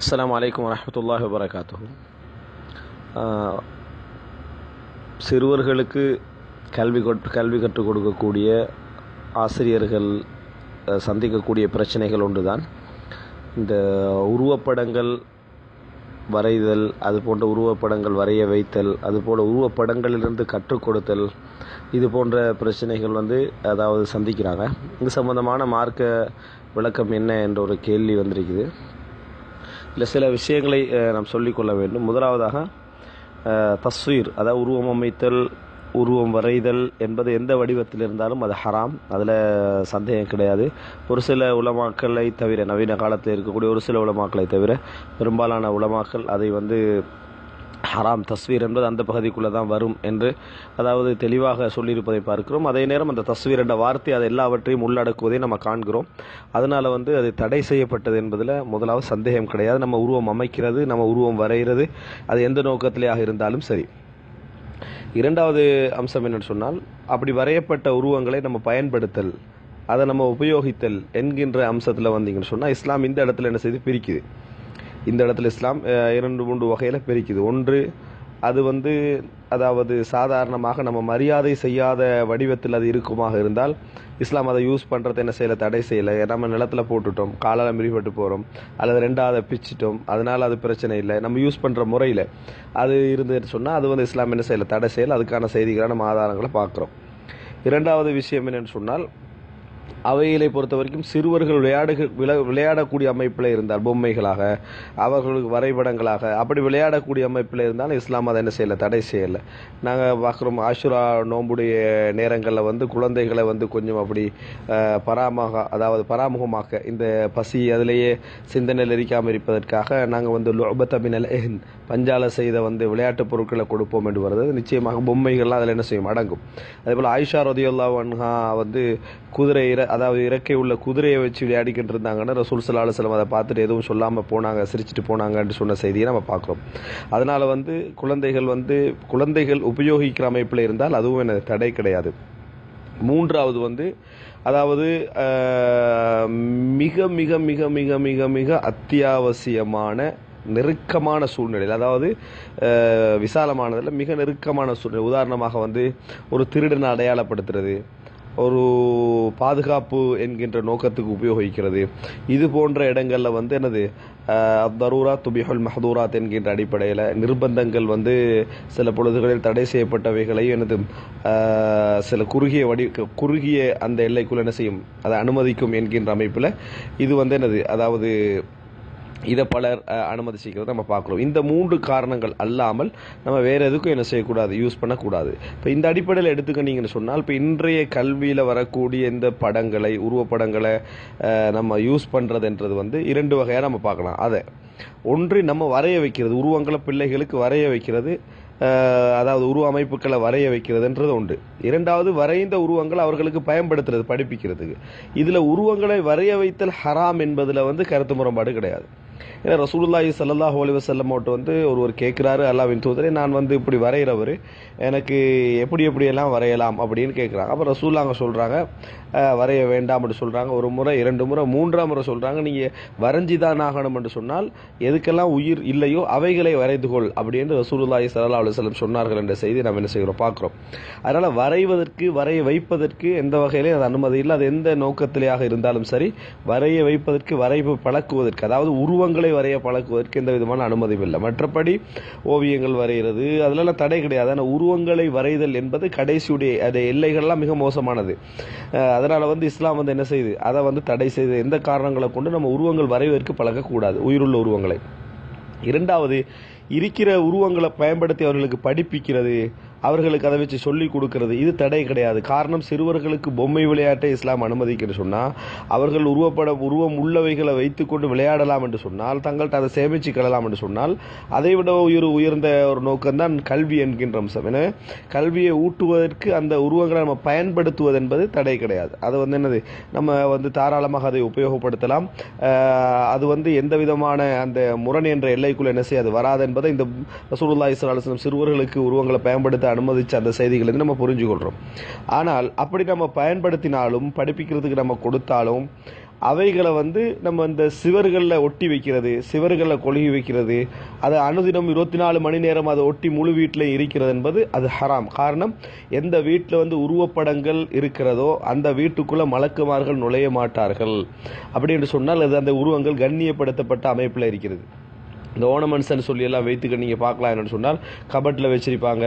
அஸ்லாம் அலைக்கும் வரமத்துல்லாஹ் வபரகாத்துஹு சிறுவர்களுக்கு கல்வி கொட் கல்வி கற்றுக் கொடுக்கக்கூடிய ஆசிரியர்கள் சந்திக்கக்கூடிய பிரச்சனைகள் ஒன்றுதான். இந்த உருவப்படங்கள் வரைதல் அது போன்ற உருவப்படங்கள் வரைய வைத்தல் அதுபோல் உருவப்படங்களிலிருந்து கற்றுக் கொடுத்தல் இது போன்ற பிரச்சனைகள் வந்து அதாவது சந்திக்கிறாங்க. இது சம்பந்தமான மார்க்க விளக்கம் என்ன என்ற ஒரு கேள்வி வந்திருக்குது. இல்லை சில விஷயங்களை நாம் சொல்லிக்கொள்ள வேண்டும். முதலாவதாக தஸ்வீர் அதாவது உருவம் அமைத்தல் உருவம் வரைதல் என்பது எந்த வடிவத்தில் இருந்தாலும் அது ஹராம். அதில் சந்தேகம் கிடையாது. ஒரு சில உலமாக்களை தவிர நவீன காலத்தில் இருக்கக்கூடிய ஒரு சில உலமாக்களை தவிர பெரும்பாலான உலமாக்கள் அதை வந்து ஹராம் தஸ்வீர் என்பது அந்த பகுதிக்குள்ளே தான் வரும் என்று அதாவது தெளிவாக சொல்லியிருப்பதை பார்க்கிறோம். அதே நேரம் அந்த தஸ்வீர் என்ற வார்த்தை அது எல்லாவற்றையும் உள்ளடக்குவதை நம்ம காண்கிறோம். அதனால் வந்து அது தடை செய்யப்பட்டது என்பதில் முதலாவது சந்தேகம் கிடையாது. நம்ம உருவம் அமைக்கிறது நம்ம உருவம் வரைகிறது அது எந்த நோக்கத்திலேயாக இருந்தாலும் சரி. இரண்டாவது அம்சம் என்னன்னு சொன்னால் அப்படி வரையப்பட்ட உருவங்களை நம்ம பயன்படுத்தல் அதை நம்ம உபயோகித்தல் என்கின்ற அம்சத்தில் வந்தீங்கன்னு சொன்னால் இஸ்லாம் இந்த இடத்துல என்ன செய்து? பிரிக்குது. இந்த இடத்துல இஸ்லாம் இரண்டு மூன்று வகையில் பிரிக்குது. ஒன்று அது வந்து அதாவது சாதாரணமாக நம்ம மரியாதை செய்யாத வடிவத்தில் அது இருக்குமாக இருந்தால் இஸ்லாம் அதை யூஸ் பண்ணுறது என்ன செய்யலை தடை செய்யலை. நம்ம நிலத்துல போட்டுட்டோம் காலால் மிரிப்பட்டு போகிறோம் அல்லது ரெண்டாவது பிச்சிட்டோம் அதனால் அது பிரச்சனை இல்லை. நம்ம யூஸ் பண்ணுற முறையில் அது இருந்துன்னு சொன்னால் அது வந்து இஸ்லாம் என்ன செய்யலை தடை செய்யலை. அதுக்கான செய்திகளை நம்ம ஆதாரங்களை பார்க்குறோம். இரண்டாவது விஷயம் என்னென்னு சொன்னால் அவைகளை பொறுத்த வரைக்கும் சிறுவர்கள் விளையாடு விளையாடக்கூடிய அமைப்பில் இருந்தால் பொம்மைகளாக அவர்களுக்கு வரைபடங்களாக அப்படி விளையாடக்கூடிய அமைப்பில் இருந்தால் இஸ்லாம் அதை என்ன செய்யலை தடை செய்யலை. நாங்கள் பார்க்குறோம் ஆஷுரா நோம்புடைய நேரங்களில் வந்து குழந்தைகளை வந்து கொஞ்சம் அப்படி பராமக அதாவது பராமுகமாக்க இந்த பசி அதிலேயே சிந்தனையில் இருக்காமல் இருப்பதற்காக நாங்கள் வந்து லுபத்தமினல் பஞ்சால செய்த வந்து விளையாட்டுப் பொருட்களை கொடுப்போம் என்று வருது. நிச்சயமாக பொம்மைகள்லாம் அதில் என்ன செய்யும்? அடங்கும். அதே போல் ஆயிஷா ரதியுல்லா வன்ஹா வந்து குதிரை அதாவது இறக்கை உள்ள குதிரையை வச்சு விளையாடிக்கிட்டு இருந்தாங்கன்னு ரசூல் சல்லா அலுவலம் அதை பார்த்துட்டு எதுவும் சொல்லாமல் போனாங்க சிரிச்சிட்டு போனாங்கன்னு சொன்ன செய்தியை நம்ம பார்க்குறோம். அதனால் வந்து குழந்தைகள் வந்து குழந்தைகள் உபயோகிக்கிற அமைப்பில் இருந்தால் அதுவும் எனக்கு தடை கிடையாது. மூன்றாவது வந்து அதாவது மிக மிக மிக மிக மிக மிக அத்தியாவசியமான நெருக்கமான சூழ்நிலையில் அதாவது விசாலமானதில் மிக நெருக்கமான சூழ்நிலை. உதாரணமாக வந்து ஒரு திருடனை அடையாளப்படுத்துறது. ஒரு பாதுகாப்பு என்கின்ற நோக்கத்துக்கு உபயோகிக்கிறது. இது போன்ற இடங்களில் வந்து என்னது தரூரா துபிஹுல் மஹதூராத் என்கின்ற அடிப்படையில் நிர்பந்தங்கள் வந்து சில பொழுதுகளில் தடை செய்யப்பட்டவைகளையும் எனது சில குறுகிய வடி குறுகிய அந்த எல்லைக்குள் என்ன செய்யும் அதை அனுமதிக்கும் என்கின்ற அமைப்பில் இது வந்து என்னது அதாவது இதை பலர் அனுமதிச்சிக்கிறத நம்ம பார்க்குறோம். இந்த மூன்று காரணங்கள் அல்லாமல் நம்ம வேறு எதுக்கும் என்ன செய்யக்கூடாது யூஸ் பண்ணக்கூடாது. இப்போ இந்த அடிப்படையில் எடுத்துக்கிட்டீங்கன்னு சொன்னால் இப்போ இன்றைய கல்வியில் வரக்கூடிய இந்த படங்களை உருவப்படங்களை நம்ம யூஸ் பண்ணுறதுன்றது வந்து இரண்டு வகையாக நம்ம பார்க்கலாம். அதை ஒன்று நம்ம வரைய வைக்கிறது உருவங்களை பிள்ளைகளுக்கு வரைய வைக்கிறது அதாவது உருவ அமைப்புகளை வரைய வைக்கிறதுன்றது உண்டு. இரண்டாவது வரைந்த உருவங்களை அவர்களுக்கு பயன்படுத்துறது படிப்பிக்கிறதுக்கு. இதில் உருவங்களை வரைய வைத்தல் ஹராம் என்பதில் வந்து கருத்து முரண்பாடு கிடையாது. ஏன்னா ரசூலுல்லாஹி சல்லா அலைஹி வஸல்லம் வந்து ஒருவர் கேட்குறாரு அல்லாவின் தூதரே நான் வந்து இப்படி வரைகிறவர் எனக்கு எப்படி எப்படியெல்லாம் வரையலாம்? அப்படின்னு கேட்குறாங்க. அப்போ ரசூல்லா அங்கே சொல்கிறாங்க வரைய வேண்டாம் அப்படி சொல்கிறாங்க ஒரு முறை இரண்டு முறை மூன்றாம் முறை சொல்கிறாங்க நீங்கள் வரைஞ்சி தான் ஆகணும் என்று சொன்னால் எதுக்கெல்லாம் உயிர் இல்லையோ அவைகளை வரைந்து கொள் அப்படின்னு ரசூலுல்லாஹி சல்லா அலுவலம் சொன்னார்கள் என்ற செய்தி நம்ம என்ன செய்கிறோம் பார்க்குறோம். அதனால் வரைவதற்கு வரைய வைப்பதற்கு எந்த வகையிலையும் அது அனுமதி இல்லை. அது எந்த நோக்கத்திலேயாக இருந்தாலும் சரி வரைய வைப்பதற்கு வரைவு பழக்குவதற்கு அதாவது உருவங்களை வரைய பழக்குவதற்கு எந்த விதமான அனுமதியும் இல்லை. மற்றபடி ஓவியங்கள் வரைகிறது. அதெல்லாம் தடை கிடையாது. ஆனால் உருவங்களை வரைதல் என்பது கடைசியுடைய அது எல்லைகள்லாம் மிக மோசமானது. அதனால் வந்து இஸ்லாம் வந்து என்ன செய்யுது அதை வந்து தடை செய்து எந்த காரணங்களை கொண்டு நம்ம உருவங்கள் வரைவதற்கு பழக்கக்கூடாது உயிருள்ள உருவங்களை. இரண்டாவது இருக்கிற உருவங்களை பயன்படுத்தி அவர்களுக்கு படிப்பிக்கிறது அவர்களுக்கு அதை வச்சு சொல்லி கொடுக்கறது. இது தடை கிடையாது. காரணம் சிறுவர்களுக்கு பொம்மை விளையாட்டை இஸ்லாம் அனுமதிக்கிறது சொன்னால் அவர்கள் உருவப்பட உருவம் உள்ளவைகளை வைத்துக்கொண்டு விளையாடலாம் என்று சொன்னால் தங்கள்கிட்ட அதை சேமிச்சு கொள்ளலாம் என்று சொன்னால் அதை விட உயர் உயர்ந்த ஒரு நோக்கம்தான் கல்வி என்கின்ற அம்சம். எனவே கல்வியை ஊட்டுவதற்கு அந்த உருவங்களை நம்ம பயன்படுத்துவது என்பது தடை கிடையாது. அது வந்து என்னது? நம்ம வந்து தாராளமாக அதை உபயோகப்படுத்தலாம். அது வந்து எந்த விதமான அந்த முரண் என்ற எல்லைக்குள் என்ன செய்யாது வராது என்பதை இந்த ரசூலுல்லா ஸல்லல்லாஹு சிறுவர்களுக்கு உருவங்களை பயன்படுத்த அனுமதிச்ச அந்த செய்திகளை வந்து நம்ம புரிஞ்சு ஆனால் அப்படி நம்ம பயன்படுத்தினாலும் படிப்பிக்கிறதுக்கு நம்ம கொடுத்தாலும் அவைகளை வந்து நம்ம இந்த சிவர்களில் ஒட்டி வைக்கிறது சிவர்களில் கொழுகி வைக்கிறது அதை அனுதினம் இருபத்தி நாலு மணி நேரம் அதை ஒட்டி முழு வீட்டில் இருக்கிறது என்பது அது ஹராம். காரணம் எந்த வீட்டில் வந்து உருவப்படங்கள் இருக்கிறதோ அந்த வீட்டுக்குள்ளே மலக்குமார்கள் நுழைய மாட்டார்கள். அப்படின்னு சொன்னால் அது அந்த உருவங்கள் கண்ணியப்படுத்தப்பட்ட அமைப்பில் இருக்கிறது. இந்த ஓனமெண்ட்ஸ்னு சொல்லி எல்லாம் வைத்துக்க நீங்கள் பார்க்கலாம் என்னென்னு சொன்னால் கபட்டில் வச்சிருப்பாங்க.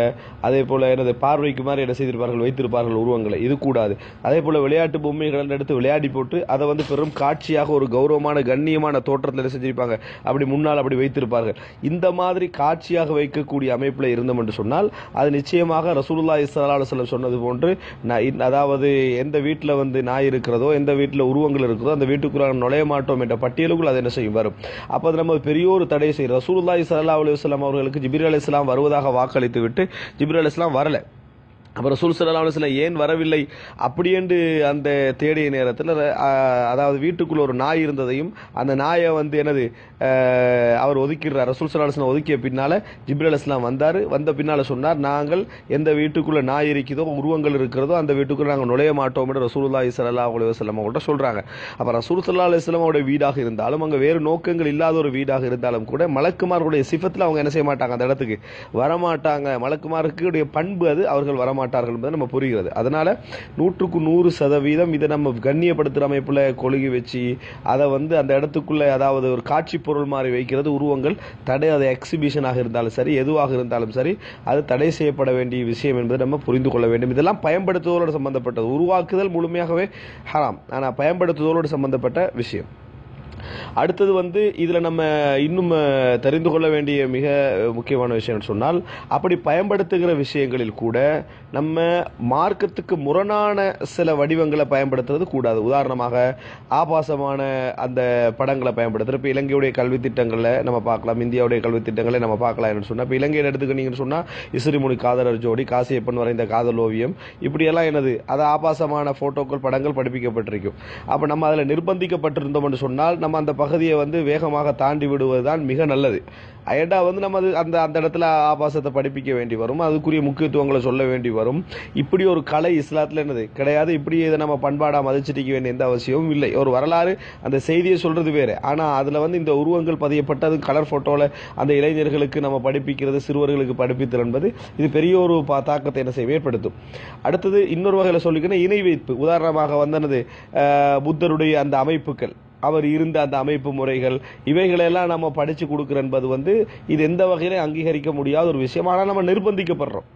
அதே போல் எனது பார்வைக்கு மாதிரி என்ன செய்திருப்பார்கள் வைத்திருப்பார்கள் உருவங்களை. இது கூடாது. அதே போல் விளையாட்டு பொம்மைகள் எடுத்து விளையாடி போட்டு அதை வந்து பெரும் காட்சியாக ஒரு கௌரவமான கண்ணியமான தோற்றத்தில் என்ன செஞ்சிருப்பாங்க? அப்படி முன்னால் அப்படி வைத்திருப்பார்கள். இந்த மாதிரி காட்சியாக வைக்கக்கூடிய அமைப்பில் இருந்தோம் என்று சொன்னால் அது நிச்சயமாக ரசூலுல்லா இஸ்லா சொன்னது போன்று நான் அதாவது எந்த வீட்டில் வந்து நாய் இருக்கிறதோ எந்த வீட்டில் உருவங்கள் இருக்கிறதோ அந்த வீட்டுக்குள்ள நுழைய மாட்டோம் என்ற பட்டியலுக்குள் அது என்ன செய்யும்? வரும். அப்போ நம்ம பெரிய ஒரு தடை ரசூலுல்லாஹி சல்லா அலைஹி வஸ்லாம் அவர்களுக்கு ஜிபிர் அலி இஸ்லாம் வருவதாக வாக்களித்து விட்டு ஜிபிர் அலி இஸ்லாம் வரல. அப்போ ரசூல் சல்லா அலுவலம் ஏன் வரவில்லை? அப்படியென்று அந்த தேடிய நேரத்தில் அதாவது வீட்டுக்குள்ள ஒரு நாய் இருந்ததையும் அந்த நாயை வந்து என்னது அவர் ஒதுக்கிடுறார். ரசூல் சல்லா அலுவலம் ஒதுக்கிய பின்னால் ஜிப்ரல் அலுவலாம் வந்தார். வந்த பின்னால் சொன்னார் நாங்கள் எந்த வீட்டுக்குள்ள நாய் இருக்குதோ உருவங்கள் இருக்கிறதோ அந்த வீட்டுக்குள்ள நாங்கள் நுழைய மாட்டோம் என்று ரசூலுல்லாஹி ஸல்லல்லாஹு அலைஹி வஸல்லம் அவங்கள்ட்ட சொல்கிறாங்க அப்போ ரசூல் சல்லா அலுவலம் அவருடைய வீடாக இருந்தாலும் அங்கே வேறு நோக்கங்கள் இல்லாத ஒரு வீடாக இருந்தாலும் கூட மலக்குமார்களுடைய சிஃபத்தில் அவங்க என்ன செய்ய மாட்டாங்க அந்த இடத்துக்கு. வரமாட்டாங்க. மலக்குமாருக்கு பண்பு அது அவர்கள் மாட்டார்கள் என்பது நம்ம புரிகிறது. அதனால நூற்றுக்கு நூறு சதவீதம் இதை நம்ம கண்ணியப்படுத்துகிற அமைப்பில் கொழுகி வச்சு அதை வந்து அந்த இடத்துக்குள்ளே அதாவது ஒரு காட்சி பொருள் மாதிரி வைக்கிறது உருவங்கள் தடை அது எக்ஸிபிஷனாக இருந்தாலும் சரி எதுவாக இருந்தாலும் சரி அது தடை செய்யப்பட வேண்டிய விஷயம் என்பதை நம்ம புரிந்து கொள்ள வேண்டும். இதெல்லாம் பயன்படுத்துவதோடு சம்பந்தப்பட்டது. உருவாக்குதல் முழுமையாகவே ஹராம். ஆனால் பயன்படுத்துவதோடு சம்பந்தப்பட்ட விஷயம். அடுத்தது வந்து இதில் நம்ம இன்னும் தெரிந்து கொள்ள வேண்டிய மிக முக்கியமான விஷயம் சொன்னால் அப்படி பயன்படுத்துகிற விஷயங்களில் கூட நம்ம மார்க்கத்துக்கு முரணான சில வடிவங்களை பயன்படுத்துறது கூடாது. உதாரணமாக ஆபாசமான அந்த படங்களை பயன்படுத்துகிற இப்போ இலங்கையுடைய கல்வி திட்டங்களை நம்ம பார்க்கலாம் இந்தியாவுடைய கல்வி திட்டங்களை நம்ம பார்க்கலாம் என்னன்னு சொன்னால் இப்போ இலங்கையில் எடுத்துக்கிட்டீங்கன்னு சொன்னால் இசுரிமுனி காதலர் ஜோடி காசியப்பன் வரைந்த காதல் ஓவியம் இப்படியெல்லாம் என்னது? அது ஆபாசமான போட்டோக்கள் படங்கள் படிப்பிக்கப்பட்டிருக்கும். அப்போ நம்ம அதில் நிர்பந்திக்கப்பட்டிருந்தோம்னு சொன்னால் நம்ம அந்த பகுதியை வந்து வேகமாக தாண்டி விடுவதுதான் மிக நல்லது. ஏண்டா வந்து நம்ம அது அந்த அந்த இடத்துல ஆபாசத்தை படிப்பிக்க வேண்டி வரும். அதுக்குரிய முக்கியத்துவங்களை சொல்ல வேண்டி வரும். இப்படி ஒரு கலை இஸ்லாத்தில் என்னது? கிடையாது. இப்படி இதை நம்ம பண்பாடாக மதிச்சிட்டிக்க வேண்டிய எந்த அவசியமும் இல்லை. ஒரு வரலாறு அந்த செய்தியை சொல்கிறது வேறு. ஆனால் அதில் வந்து இந்த உருவங்கள் பதியப்பட்டது கலர் ஃபோட்டோவில் அந்த இளைஞர்களுக்கு நம்ம படிப்பிக்கிறது சிறுவர்களுக்கு படிப்பித்தல் என்பது இது பெரிய ஒரு பா- தாக்கத்தை என்ன செய்ய ஏற்படுத்தும். அடுத்தது இன்னொரு வகையில் சொல்லிக்கணும் இணை வைப்பு உதாரணமாக வந்தனது புத்தருடைய அந்த அமைப்புகள். அவர் இருந்த அந்த அமைப்பு முறைகள் இவைகளெல்லாம் நம்ம படிச்சு கொடுக்குற என்பது வந்து இது எந்த வகையிலும் அங்கீகரிக்க முடியாத ஒரு விஷயம். ஆனால் நம்ம நிர்பந்திக்கப்படுறோம்.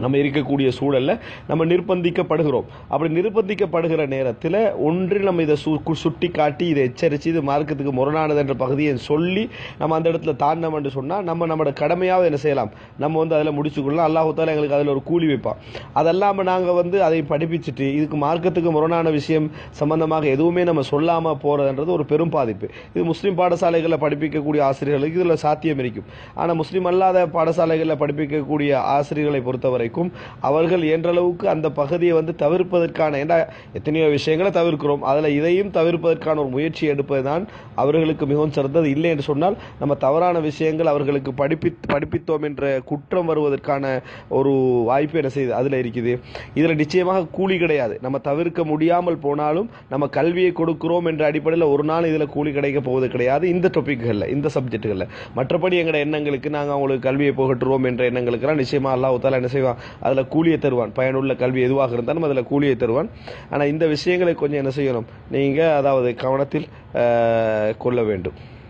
நம்ம இருக்கக்கூடிய சூழல்ல நம்ம நிர்பந்திக்கப்படுகிறோம். அப்படி நிர்பந்திக்கப்படுகிற நேரத்தில் ஒன்றில் நம்ம இதை சு கு- சுட்டி காட்டி இதை எச்சரித்து இது மார்க்கத்துக்கு முரணானது என்ற பகுதியை சொல்லி நம்ம அந்த இடத்துல தாண்டினோம் என்று சொன்னால் நம்ம நம்மளோட கடமையாக என்ன செய்யலாம்? நம்ம வந்து அதில் முடிச்சுக்கொள்ளலாம் அல்லாஹு எங்களுக்கு அதில் ஒரு கூலி வைப்பான் அதெல்லாமல் நாங்கள் வந்து அதை படிப்பிச்சுட்டு இதுக்கு மார்க்கத்துக்கு முரணான விஷயம் சம்பந்தமாக எதுவுமே நம்ம சொல்லாமல் போகிறதுன்றது ஒரு பெரும் பாதிப்பு. இது முஸ்லீம் பாடசாலைகளில் படிப்பிக்கக்கூடிய ஆசிரியர்களுக்கு இதில் சாத்தியம் இருக்கும். ஆனால் முஸ்லீம் அல்லாத பாடசாலைகளில் படிப்பிக்கக்கூடிய ஆசிரியர்களை பொறுத்தவரை வரைக்கும் அவர்கள் என்றளவுக்கு அந்த பகுதியை வந்து தவிர்ப்பதற்கான ஏன்னா எத்தனையோ விஷயங்களை தவிர்க்கிறோம். அதில் இதையும் தவிர்ப்பதற்கான ஒரு முயற்சி எடுப்பது தான் அவர்களுக்கு மிகவும் சிறந்தது. இல்லை என்று சொன்னால் நம்ம தவறான விஷயங்கள் அவர்களுக்கு படிப்பி படிப்பித்தோம் என்ற குற்றம் வருவதற்கான ஒரு வாய்ப்பு என்ன செய்யுது? அதில் இருக்குது. இதில் நிச்சயமாக கூலி கிடையாது. நம்ம தவிர்க்க முடியாமல் போனாலும் நம்ம கல்வியை கொடுக்கிறோம் என்ற அடிப்படையில் ஒரு நாள் இதில் கூலி கிடைக்க போவது கிடையாது. இந்த டொபிக்களில் இந்த சப்ஜெக்ட்டுகளில் மற்றபடி எங்களோட எண்ணங்களுக்கு நாங்கள் அவங்களுக்கு கல்வியை புகட்டுறோம் என்ற எண்ணங்களுக்கெல்லாம் நிச்சயமாக அல்லாஹ் தாலா என்ன செய்வான் அதில் கூலியை தருவான். பயனுள்ள கல்வி எதுவாக இருந்தாலும் அதில் கூலியை தருவான். ஆனால் இந்த விஷயங்களை கொஞ்சம் என்ன செய்யணும்? நீங்கள் அதாவது கவனத்தில் அஹ், கொள்ள வேண்டும்.